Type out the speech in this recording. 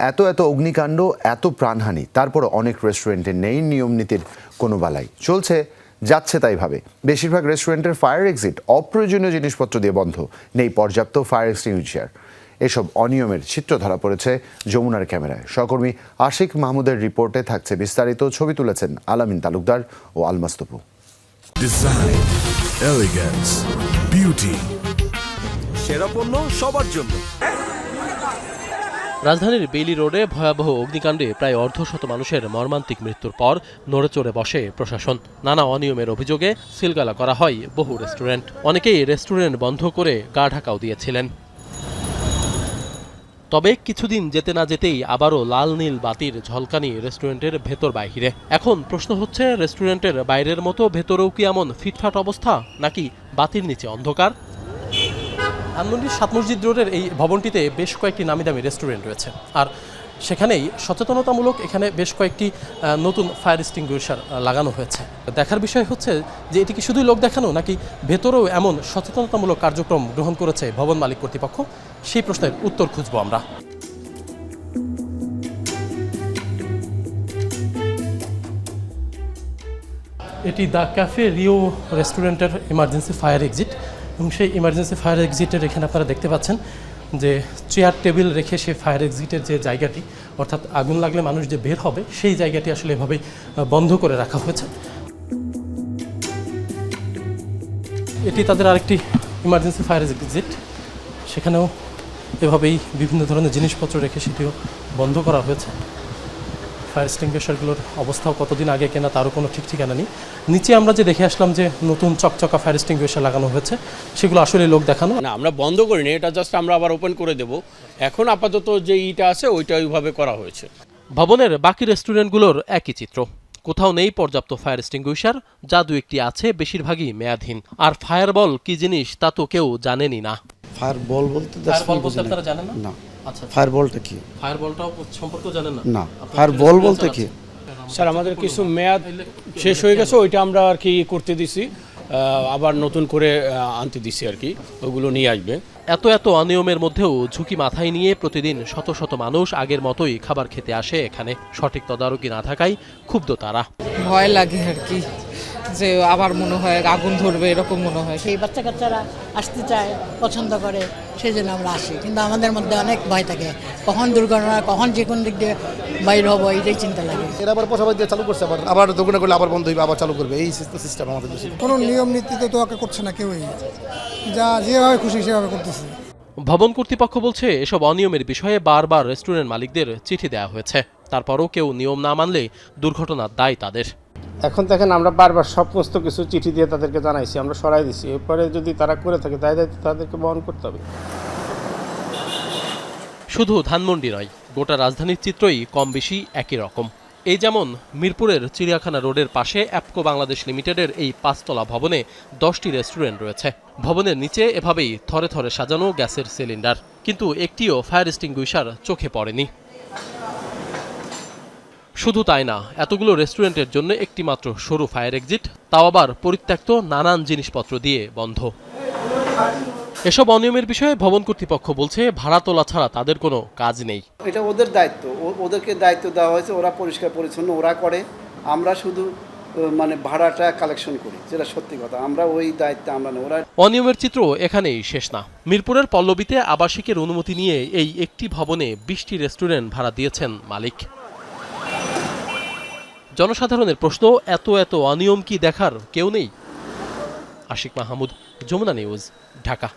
এত এত অগ্নিকাণ্ড এত প্রাণহানি তারপর অনেক রেস্টুরেন্টে নেই নিয়ম নীতির কোনো বালাই। চলছে যাচ্ছে তাইভাবে বেশিরভাগ রেস্টুরেন্টের ফায়ার এক্সিট অপ্রয়োজনীয় জিনিসপত্র দিয়ে বন্ধ। নেই পর্যাপ্ত ফায়ার এক্সটিংগুইশার এসব অনিয়মের চিত্র ধরা পড়েছে যমুনার ক্যামেরায়। সহকর্মী আশিক মাহমুদের রিপোর্টে থাকছে বিস্তারিত। ছবি তুলেছেন আলামিন তালুকদার ও elegance, beauty. সেরা পণ্য সবার জন্য। রাজধানীর বেইলি রোডে ভয়াবহ অগ্নিকাণ্ডে প্রায় অর্ধশত মানুষের মর্মান্তিক মৃত্যুর পর নড়েচড়ে বসে প্রশাসন। নানা অনিয়মের অভিযোগে সিলগালা করা হয় বহু রেস্টুরেন্ট। অনেকেই রেস্টুরেন্ট বন্ধ করে গা ঢাকাও দিয়েছিলেন। তবে কিছুদিন যেতে না যেতেই আবারও লাল নীল বাতির ঝলকানি রেস্টুরেন্টের ভেতর বাহিরে। এখন প্রশ্ন হচ্ছে, রেস্টুরেন্টের বাইরের মতো ভেতরেও কি এমন ফিটফাট অবস্থা, নাকি বাতির নিচে অন্ধকার? ধানমন্ডির সাত মসজিদ রোডের এই ভবনটিতে বেশ কয়েকটি নামি দামি রেস্টুরেন্ট রয়েছে। আর সেখানেই সচেতনতামূলক এখানে বেশ কয়েকটি নতুন ফায়ার এক্সটিংগুইশার লাগানো হয়েছে। দেখার বিষয় হচ্ছে যে এটি কি শুধুই লোক দেখানো, নাকি ভেতরেও এমন সচেতনতামূলক কার্যক্রম গ্রহণ করেছে ভবন মালিক কর্তৃপক্ষ? সেই প্রশ্নের উত্তর খুঁজব আমরা। এটি দ্য ক্যাফে রিও রেস্টুরেন্টের ইমার্জেন্সি ফায়ার এক্সিট। এবং সেই ইমার্জেন্সি ফায়ার এক্সিটের এখানে আপনারা দেখতে পাচ্ছেন যে চেয়ার টেবিল রেখে সেই ফায়ার এক্সিটের যে জায়গাটি, অর্থাৎ আগুন লাগলে মানুষ যে বের হবে, সেই জায়গাটি আসলে এভাবেই বন্ধ করে রাখা হয়েছে। এটি তাদের আরেকটি ইমার্জেন্সি ফায়ার এক্সিট সেখানেও এভাবেই বিভিন্ন ধরনের জিনিসপত্র রেখে সেটিও বন্ধ করা হয়েছে। ফায়ার এক্সটিংগুইশারগুলোর অবস্থাও কতদিন আগে কেনা তারও কোনো ঠিক ঠিকানা নেই। নিচে আমরা যে দেখে আসলাম যে নতুন চকচকা ফায়ার এক্সটিংগুইশার লাগানো হয়েছে সেগুলো আসলে লোক দেখানো। না আমরা বন্ধ করিনি এটা জাস্ট আমরা আবার ওপেন করে দেব। এখন আপাতত যে ইটা আছে ওইটা ওইভাবে করা হয়েছে। ভবনের বাকি রেস্টুরেন্টগুলোর একই চিত্র। কোথাও নেই পর্যাপ্ত ফায়ার এক্সটিংগুইশার যা দু একটি আছে বেশিরভাগই মেয়াদহীন। আর ফায়ারবল কি জিনিস তা তো কেউ জানেনি না। ফায়ার বল বলতে ফায়ারবল বলতে আপনারা জানেন না? না। আচ্ছা। ফায়ার বলটা কি? ফায়ারবলটাও সম্পর্কেও জানেন না? না। ফায়ার বল বলতে কি? স্যার আমাদের কিছু মেয়াদ শেষ হয়ে গেছে ওইটা আমরা আর কি করতে দিছি। আবার নতুন করে আনতে দিছি আর কি। ওগুলো নিয়ে আসবে। এত এত অনিয়মের মধ্যেও ঝুঁকি মাথায় নিয়ে প্রতিদিন শত শত মানুষ আগের মতোই খাবার খেতে আসে। এখানে সঠিক তদারকি না থাকায় ক্ষুব্ধ তারা। ভয় লাগে আর কি। যে আবার মনে হয় আগুন ধরবে এরকম মনে হয়। সেই বাচ্চা কাচ্চারা আসতে চায় পছন্দ করে সেই জন্য আমরা আসি। কিন্তু আমাদের মধ্যে অনেক ভয় থাকে। কখন দুর্ঘটনা কখন যে কোন দিক দিয়ে বাইর হব এইটাই চিন্তা লাগে। এরা আবার পয়সা দিয়ে চালু করছে আবার। আবার দোকানে করলে আবার বন্ধ হইবে আবার চালু করবে। এই সিস্টেম আমাদের দেশে কোনো নিয়ম নীতিতে তো করছে না কেউই। যা যেভাবে খুশি সেভাবে করতেছে। ভবন কর্তৃপক্ষ বলছে এসব অনিয়মের বিষয়ে বারবার রেস্টুরেন্ট মালিকদের চিঠি দেওয়া হয়েছে। তারপরও কেউ নিয়ম না মানলে দুর্ঘটনার দায় তাদের। এখন দেখেন আমরা বারবার সমস্ত কিছু চিঠি দিয়ে তাদেরকে জানাইছি, আমরা সরাই দিছি। এরপরে যদি তারা করে থাকে দায় দায়িত্ব তাদেরকে বহন করতে হবে। শুধু ধানমন্ডি নয়, গোটা রাজধানীর চিত্রই কম বেশি একই রকম। এই যেমন মিরপুরের চিড়িয়াখানা রোডের পাশে অ্যাপকো বাংলাদেশ লিমিটেডের এই পাঁচতলা ভবনে দশটি রেস্টুরেন্ট রয়েছে। ভবনের নিচে এভাবেই থরে থরে সাজানো গ্যাসের সিলিন্ডার। কিন্তু একটিও ফায়ার এক্সটিংগুইশার চোখে পড়েনি। শুধু তাই না এতগুলো রেস্টুরেন্টের জন্য একটি মাত্র সরু ফায়ার এক্সিট তাও আবার পরিত্যক্ত নানান জিনিসপত্র দিয়ে বন্ধ। এসব অনিয়মের বিষয়ে ভবন কর্তৃপক্ষ বলছে ভাড়া তোলা ছাড়া তাদের কোনো কাজ নেই। এটা ওদের দায়িত্ব। ওদেরকে দায়িত্ব দেওয়া হয়েছে ওরা পরিষ্কার পরিচ্ছন্ন ওরা করে। আমরা শুধু মানে ভাড়াটা কালেকশন করি যেটা সত্যি কথা। আমরা ওই দায়িত্বে আমরা ওরা অনিয়মের চিত্র এখানেই শেষ না। মিরপুরের পল্লবীতে আবাসিকের অনুমতি নিয়ে এই একটি ভবনে বিশটি রেস্টুরেন্ট ভাড়া দিয়েছেন মালিক। জনসাধারণের প্রশ্ন এত এত অনিয়ম কি দেখার কেউ নেই? আশিক মাহমুদ যমুনা নিউজ ঢাকা।